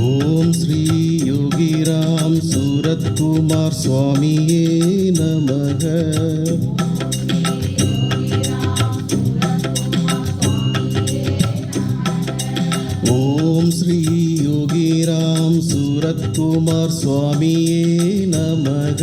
ஓம் ஸ்ரீ யோகிராம் சூரத்குமார் சுவாமியே நமக ஓம் ஸ்ரீ யோகிராம் சூரத்குமார் சுவாமியே நமக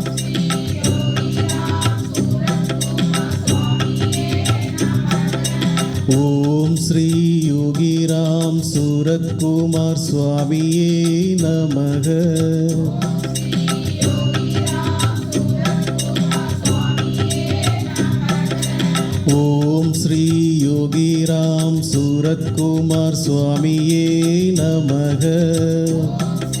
ஓம் ஸ்ரீ யோகிராம் சூரத்குமார் சுவாமியே நமக ஓம் ஸ்ரீ யோகிராம் சூரத்குமார் சுவாமியே நமக ஓம்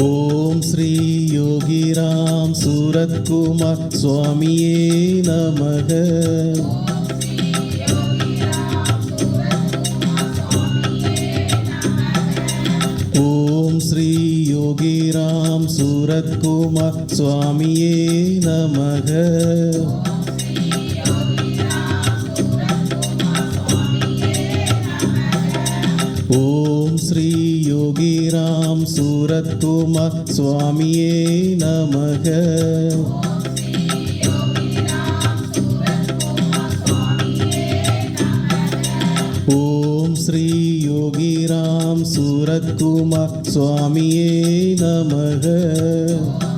ॐ श्री योगीराम सूरत्कुमक् स्वामिये नमः। ॐ श्री योगीराम सूरत्कुमक् स्वामये नमः। சுவாமியே நமக ஓம் ஸ்ரீ யோகிராம் சூரத்குமார் சுவாமியே நமக ஓம் ஸ்ரீ யோகிராம் சூரத்குமார் சுவாமியே நமக ஓம்